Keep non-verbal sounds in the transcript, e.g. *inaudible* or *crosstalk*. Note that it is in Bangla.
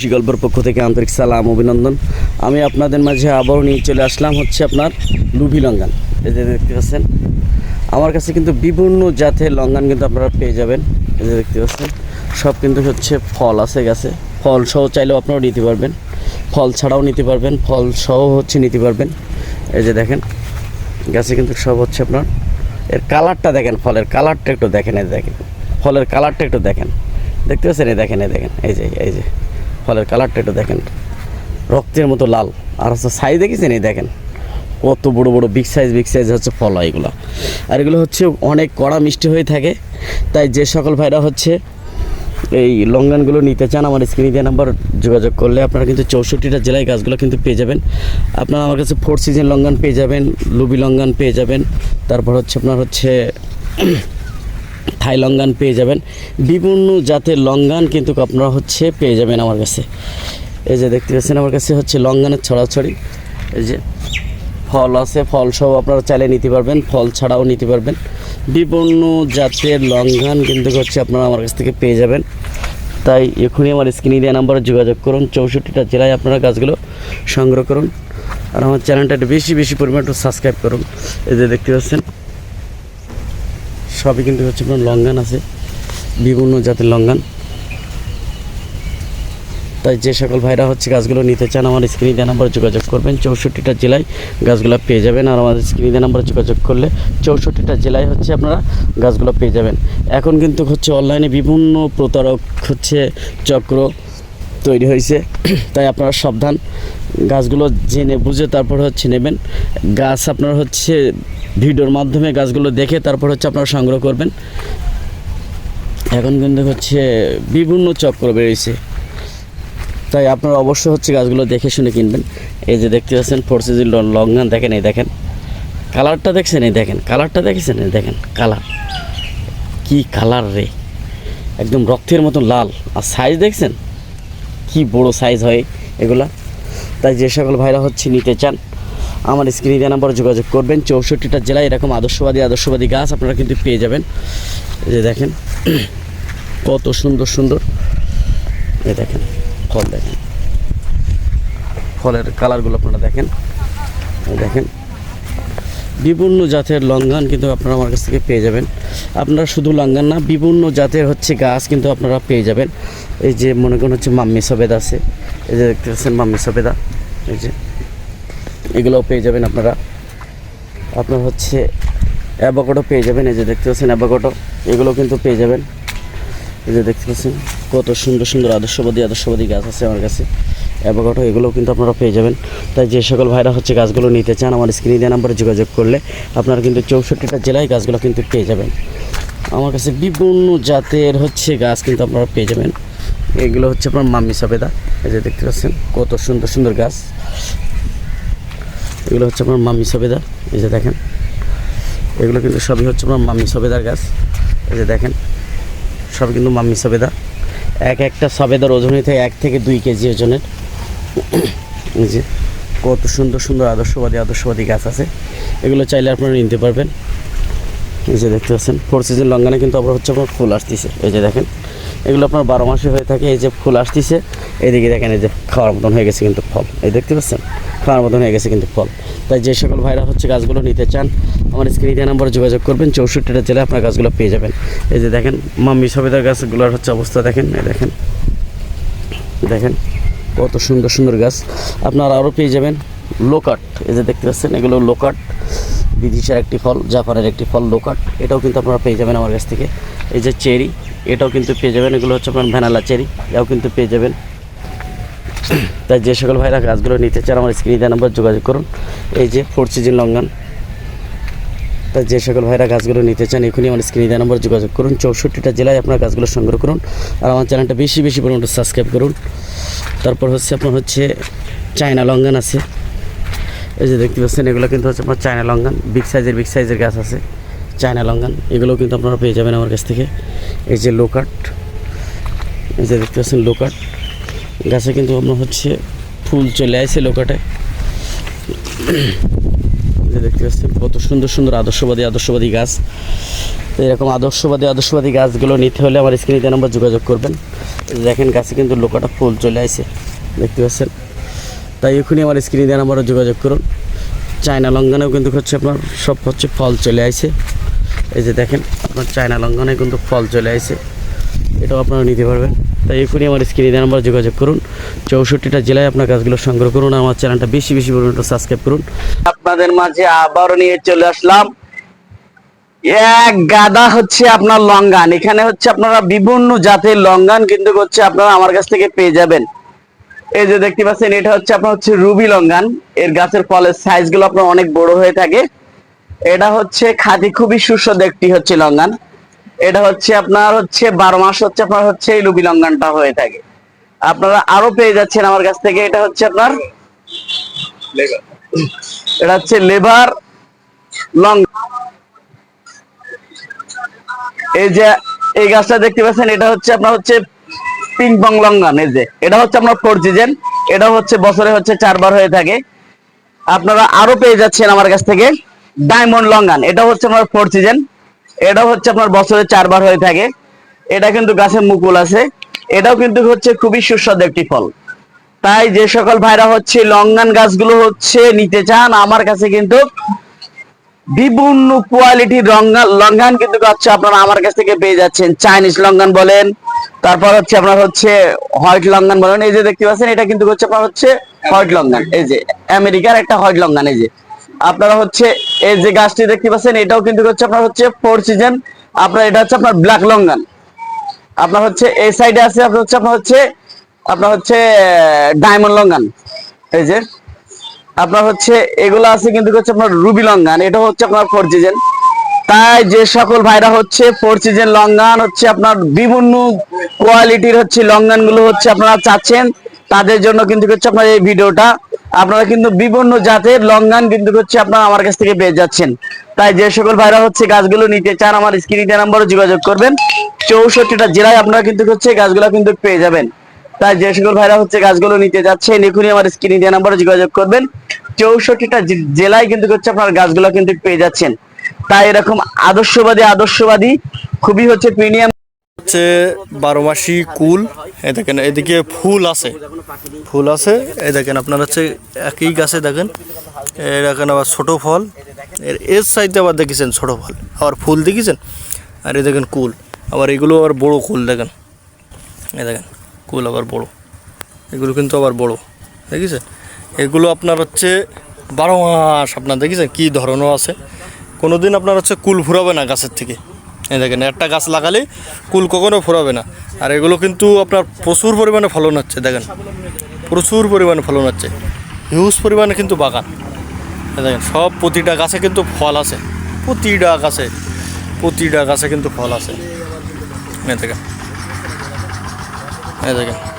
কৃষি গল্পের পক্ষ থেকে আন্তরিক সালাম, অভিনন্দন। আমি আপনাদের মাঝে আবারও নিয়ে চলে আসলাম হচ্ছে আপনার লুভি লঙ্গান। এই যে দেখতে পাচ্ছেন, আমার কাছে কিন্তু বিভিন্ন জাতের লঙ্গান কিন্তু আপনারা পেয়ে যাবেন। এই যে দেখতে পাচ্ছেন, সব কিন্তু হচ্ছে ফল আছে গাছে। ফল সহ চাইলেও আপনারাও নিতে পারবেন। ফল ছাড়াও নিতে পারবেন, ফল সহ হচ্ছে নিতে পারবেন। এই যে দেখেন, গাছে কিন্তু সব হচ্ছে আপনার, এর কালারটা দেখেন, ফলের কালারটা একটু দেখেন, এই দেখেন। ফলের কালারটা একটু দেখেন। দেখতে পাচ্ছেন? এই দেখেন এই দেখেন, এই যে এই যে। ফলের কালারটা একটু দেখেন। রক্তের মতো লাল। আর হচ্ছে সাইজ দেখেছেন? এই দেখেন। কত বড় বড় বিগ সাইজ বিগ সাইজ হচ্ছে ফল হয় এগুলো। আর এগুলো হচ্ছে অনেক কড়া মিষ্টি হয়ে থাকে। তাই যে সকল ভাইরা হচ্ছে এই লঙ্গানগুলো নিতে চান, আমার স্ক্রিনে দেওয়া নাম্বার যোগাযোগ করলে আপনারা কিন্তু চৌষট্টিটা জেলায় গাছগুলো কিন্তু পেয়ে যাবেন। আপনারা আমার কাছে ফোর সিজন লঙ্গান পেয়ে যাবেন, লুবি লঙ্গান পেয়ে যাবেন। তারপর হচ্ছে আপনার হচ্ছে থাই লঙ্গান পেয়ে যাবেন। বিভিন্ন জাতের লঙ্গান কিন্তু আপনারা হচ্ছে পেয়ে যাবেন আমার কাছে। এই যে দেখতে পাচ্ছেন আমার কাছে হচ্ছে লঙ্গানের ছড়াছড়ি। এই যে ফল আছে, ফল সহ আপনারা চাইলে নিতে পারবেন, ফল ছাড়াও নিতে পারবেন। বিভিন্ন জাতের লঙ্ঘন কিন্তু হচ্ছে আপনারা আমার কাছ থেকে পেয়ে যাবেন। তাই এখনই আমার স্ক্রিনে দেওয়া নাম্বারে যোগাযোগ করুন, চৌষট্টিটা জেলায় আপনারা গাছগুলো সংগ্রহ করুন। আর আমার চ্যানেলটা একটু বেশি বেশি পরিমাণ একটু সাবস্ক্রাইব করুন। এই যে দেখতে পাচ্ছেন সবই কিন্তু হচ্ছে লঙ্ঘন আছে, বিভিন্ন জাতের লঙ্গান। তাই যে সকল ভাইরা হচ্ছে গাছগুলো নিতে চান, আমার স্ক্রিনে দেওয়া নাম্বারে যোগাযোগ করবেন। চৌষট্টিটা জেলায় গাছগুলো পেয়ে যাবেন আর আমাদের স্ক্রিনে দেওয়া নাম্বারে যোগাযোগ করলে চৌষট্টিটা জেলায় হচ্ছে আপনারা গাছগুলো পেয়ে যাবেন। এখন কিন্তু হচ্ছে অনলাইনে বিভিন্ন প্রতারক হচ্ছে চক্র তৈরি হয়েছে, তাই আপনারা সাবধান। গাছগুলো জেনে বুঝে তারপর হচ্ছে নেবেন। গাছ আপনার হচ্ছে ভিডিওর মাধ্যমে গাছগুলো দেখে তারপর হচ্ছে আপনারা সংগ্রহ করবেন। এখন কিন্তু হচ্ছে বিভিন্ন চক্র বেরিয়েছে। তাই আপনারা অবশ্যই হচ্ছে গাছগুলো দেখে শুনে কিনবেন। এই যে দেখতে পাচ্ছেন ফোর সিজন লঙ্গান দেখেন, এই দেখেন। কালারটা দেখছেন, এই দেখেন। কালারটা দেখেছেন, এই দেখেন। কালার কি কালার রে? একদম রক্তের মতো লাল। আর সাইজ দেখছেন? কি বড় সাইজ হয় এগুলা? তাই যে সকল ভাইরা হচ্ছে নিতে চান আমার স্ক্রিনে দেওয়া নাম্বারে যোগাযোগ করবেন। চৌষট্টিটা জেলায় এরকম আদর্শবাদী আদর্শবাদী গাছ আপনারা কিন্তু পেয়ে যাবেন। যে দেখেন, *clears throat* কত সুন্দর সুন্দর। এই দেখেন, ফল দেখেন। ফলের কালারগুলো আপনারা দেখেন। দেখেন বিভিন্ন জাতের লঙ্ঘন কিন্তু আপনারা আমার কাছ থেকে পেয়ে যাবেন। আপনারা শুধু লঙ্ঘন না বিভিন্ন জাতের হচ্ছে গাছ কিন্তু আপনারা পেয়ে যাবেন। এই যে মনে করেন হচ্ছে মাম্মি সবেদা আছে। এই যে দেখতে পাচ্ছেন মাম্মি সবেদা। এই যে এগুলোও পেয়ে যাবেন আপনারা। আপনার হচ্ছে অ্যাভোকাডো পেয়ে যাবেন, এই যে দেখতে পাচ্ছেন অ্যাভোকাডো এগুলো কিন্তু পেয়ে যাবেন। এই যে দেখতে পাচ্ছেন, কত সুন্দর সুন্দর আদর্শবাদী আদর্শবাদী গাছ আছে আমার কাছে। অ্যাভোকাডো এগুলোও কিন্তু আপনারা পেয়ে যাবেন। তাই যে সকল ভাইরা হচ্ছে গাছগুলো নিতে চান, আমার স্ক্রিনে দেওয়া নাম্বারে যোগাযোগ করলে আপনারা কিন্তু চৌষট্টিটা জেলায় গাছগুলো কিন্তু পেয়ে যাবেন। আমার কাছে বিভিন্ন জাতের হচ্ছে গাছ কিন্তু আপনারা পেয়ে যাবেন। এগুলো হচ্ছে আপনার মাম্মি সবেদা, এই যে দেখতে পাচ্ছেন, কত সুন্দর সুন্দর গাছ। এগুলো হচ্ছে আপনার মাম্মি সবেদার এই যে দেখেন। এগুলো কিন্তু সবই হচ্ছে আপনার মাম্মি সবেদার গাছ, এই যে দেখেন। সব কিন্তু মাম্মি সবেদা। এক একটা সবেদার ওজনই থেকে এক থেকে দুই কেজি ওজনের। যে কত সুন্দর সুন্দর আদর্শবাদী আদর্শবাদী গাছ আছে। এগুলো চাইলে আপনারা নিতে পারবেন। এই যে দেখতে পাচ্ছেন, ফোর সিজন লঙ্গানে কিন্তু আবার হচ্ছে আপনার ফুল আসতেছে। এই যে দেখেন, এগুলো আপনার বারো মাসে হয়ে থাকে, এই যে ফুল আসতেছে। এদিকে দেখেন, এই যে খাওয়ার মতন হয়ে গেছে কিন্তু ফল। এই দেখতে পাচ্ছেন? খাওয়ার মতন হয়ে গেছে কিন্তু ফল। তাই যে সকল ভাইরা হচ্ছে গাছগুলো নিতে চান, আমার স্ক্রিনে দেওয়া নাম্বারে যোগাযোগ করবেন, চৌষট্টিটা জেলায় আপনার গাছগুলো পেয়ে যাবেন। এই যে দেখেন, মাম্মি সবেদার গাছগুলোর হচ্ছে অবস্থা দেখেন, এই দেখেন। দেখেন, কত সুন্দর সুন্দর গাছ। আপনারা আরও পেয়ে যাবেন লোকাট এই যে দেখতে পাচ্ছেন, এগুলো লোকাট বিদিশার একটি ফল, জাপানের একটি ফল, লোকাট। এটাও কিন্তু আপনারা পেয়ে যাবেন আমার কাছ থেকে। এই যে চেরি, এটাও কিন্তু পেয়ে যাবেন। এগুলো হচ্ছে আপনার ভ্যানালা চেরি, এটাও কিন্তু পেয়ে যাবেন। তাই যে সকল ভাইরা গাছগুলো নিতে চান, আমার স্ক্রিনে দেওয়া নাম্বার যোগাযোগ করুন। এই যে ফোর সিজন লঙ্গান তাই যে সকল ভাইরা গাছগুলো নিতে চান, এখনই আমার স্ক্রিনে দেওয়া নাম্বার যোগাযোগ করুন। চৌষট্টিটা জেলায় আপনার গাছগুলো সংগ্রহ করুন। আর আমার চ্যানেলটা বেশি বেশি পরিমাণে সাবস্ক্রাইব করুন। তারপর হচ্ছে আপনার হচ্ছে চায়না লঙ্গান আছে। এই যে দেখতে পাচ্ছেন, এগুলো কিন্তু হচ্ছে আপনার চায়না লঙ্গান বিগ সাইজের বিগ সাইজের গাছ আছে, চায়না লঙ্গান এগুলো কিন্তু আপনারা পেয়ে যাবেন আমার কাছ থেকে। এই যে লোকাট, এই যে দেখতে পাচ্ছেন লোকাট, গাছে কিন্তু আপনার হচ্ছে ফুল চলে আসে লোকাটে। যে দেখতে পাচ্ছেন, কত সুন্দর সুন্দর আদর্শবাদী আদর্শবাদী গাছ। তো এরকম আদর্শবাদী আদর্শবাদী গাছগুলো নিতে হলে আমার স্ক্রিনে নাম্বার যোগাযোগ করবেন। দেখেন গাছে কিন্তু লোকাটা ফুল চলে আসে। দেখতে পাচ্ছেন তাই এখনই আমার স্ক্রিনে দেওয়ার নাম্বারও যোগাযোগ করুন। চায়না লঙ্ঘনেও কিন্তু হচ্ছে আপনার সব হচ্ছে ফল চলে আসে এই যে দেখেন, আপনার চায়না লঙ্ঘনে কিন্তু ফল চলে আসে এটাও আপনারা নিতে পারবেন। তাই এখনই আমার স্ক্রিনে দেওয়ার নাম্বার যোগাযোগ করুন। চৌষট্টিটা জেলায় আপনার গাছগুলো সংগ্রহ করুন আমার চ্যানেলটা বেশি বেশি পরিমাণে সাবস্ক্রাইব করুন। আপনাদের মাঝে আবারও নিয়ে চলে আসলাম। এক গাদা হচ্ছে আপনার লঙ্গান এখানে হচ্ছে আপনারা বিভিন্ন জাতের লঙ্গান কিন্তু হচ্ছে আপনারা আমার কাছ থেকে পেয়ে যাবেন। এই যে দেখতে পাচ্ছেন, এটা হচ্ছে আপনার হচ্ছে রুবি লঙ্গান। এর গাছের ফলের সাইজগুলো আপনার অনেক বড় হয়ে থাকে। এটা হচ্ছে খাদি খুবই সুস্বাদু একটি হচ্ছে লঙ্গান। এটা হচ্ছে আপনার হচ্ছে বারো মাস হচ্ছে আপনার হচ্ছে এই রুবি লঙ্গানটা হয়ে থাকে। আপনারা আরও পেয়ে যাচ্ছেন আমার কাছ থেকে, এটা হচ্ছে আপনার এটা হচ্ছে লেবার লং এই যে, এই গাছটা দেখতে পাচ্ছেন, এটা হচ্ছে আপনার হচ্ছে পিং পং লঙ্গান এই যে। এটা হচ্ছে আপনার ফোর সিজন এটা হচ্ছে বছরে হচ্ছে চারবার হয়ে থাকে। আপনারা আরও পেয়ে যাচ্ছেন আমার কাছ থেকে ডায়মন্ড লঙ্গান এটা হচ্ছে ফোর সিজন এটা হচ্ছে আপনার বছরে চারবার হয়ে থাকে। এটা কিন্তু মুকুল আছে, এটাও কিন্তু হচ্ছে খুবই সুস্বাদু একটি ফল। তাই যে সকল ভাইরা হচ্ছে লঙ্গান গাছগুলো হচ্ছে নিতে চান, আমার কাছে কিন্তু বিভিন্ন কোয়ালিটির লঙ্গান কিন্তু হচ্ছে আপনারা আমার কাছ থেকে পেয়ে যাচ্ছেন। চাইনিজ লঙ্গান বলেন তারপর হচ্ছে আপনার হচ্ছে হোয়াইট লঙ্গান বলেন, এই যে দেখতে পাচ্ছেন, এটা কিন্তু হচ্ছে আপনার হচ্ছে হোয়াইট লঙ্গান এই যে আমেরিকার একটা হোয়াইট লঙ্গান এই যে। আপনারা হচ্ছে এই যে গাছটি দেখতে পাচ্ছেন, এটাও কিন্তু হচ্ছে আপনার হচ্ছে ফোর সিজন আপনার এটা হচ্ছে আপনার ব্ল্যাক লঙ্গান আপনার হচ্ছে এই সাইডে আছে, আপনার হচ্ছে আপনার হচ্ছে আপনার হচ্ছে ডায়মন্ড লঙ্গান এই যে। আপনার হচ্ছে এগুলো আছে কিন্তু হচ্ছে আপনার রুবি লঙ্গান এটা হচ্ছে আপনার ফোর সিজন তাই যে সকল ভাইরা হচ্ছে ফোর সিজন লঙ্গান হচ্ছে আপনার বিভিন্ন কোয়ালিটির হচ্ছে লঙ্গানগুলো হচ্ছে আপনারা চাচ্ছেন, তাদের জন্য কিন্তু হচ্ছে আপনার এই ভিডিওটা। আপনারা কিন্তু বিভিন্ন জাতের লঙ্গান কিন্তু হচ্ছে আপনারা আমার কাছ থেকে পেয়ে যাচ্ছেন। তাই যে সকল ভাইরা হচ্ছে গাছগুলো নিতে চান, আমার স্ক্রিনে নাম্বারে যোগাযোগ করবেন। চৌষট্টিটা জেলায় আপনারা কিন্তু হচ্ছে গাছগুলো কিন্তু পেয়ে যাবেন। তাই যে সকল ভাইরা হচ্ছে গাছগুলো নিতে যাচ্ছেন, এখনই আমার স্ক্রিনে নাম্বারে যোগাযোগ করবেন। চৌষট্টিটা জেলায় কিন্তু হচ্ছে আপনার গাছগুলো কিন্তু পেয়ে যাচ্ছেন। তাই এরকম আদর্শবাদী আদর্শবাদী খুবই হচ্ছে প্রিমিয়াম হচ্ছে বারো মাসি কুল, এই দেখেন, এদিকে ফুল আছে। ফুল আছে, এই দেখেন, আপনার হচ্ছে একই গাছে দেখেন দেখেন আবার ছোট ফল। এর এর সাইডে আবার দেখেছেন ছোট ফল, আবার ফুল দেখেছেন? আর এই দেখেন কুল, আবার এগুলো আবার বড় কুল দেখেন। এই দেখেন, কুল আবার বড়, এগুলো কিন্তু আবার বড়, দেখেছেন? এগুলো আপনার হচ্ছে বারো মাস, আপনার দেখেছেন কী ধরনও আছে? কোনো দিন আপনার হচ্ছে কুল ফুরাবে না গাছের থেকে। এই দেখেন, একটা গাছ লাগালে কুল কখনো ফুরাবে না। আর এগুলো কিন্তু আপনার প্রচুর পরিমাণে ফলন হচ্ছে, দেখেন। প্রচুর পরিমাণে ফলন হচ্ছে। হিউজ পরিমাণে কিন্তু বাগান। দেখেন, সব প্রতিটা গাছে কিন্তু ফল আছে। প্রতিটা গাছে প্রতিটা গাছে কিন্তু ফল আছে। দেখেন। দেখেন।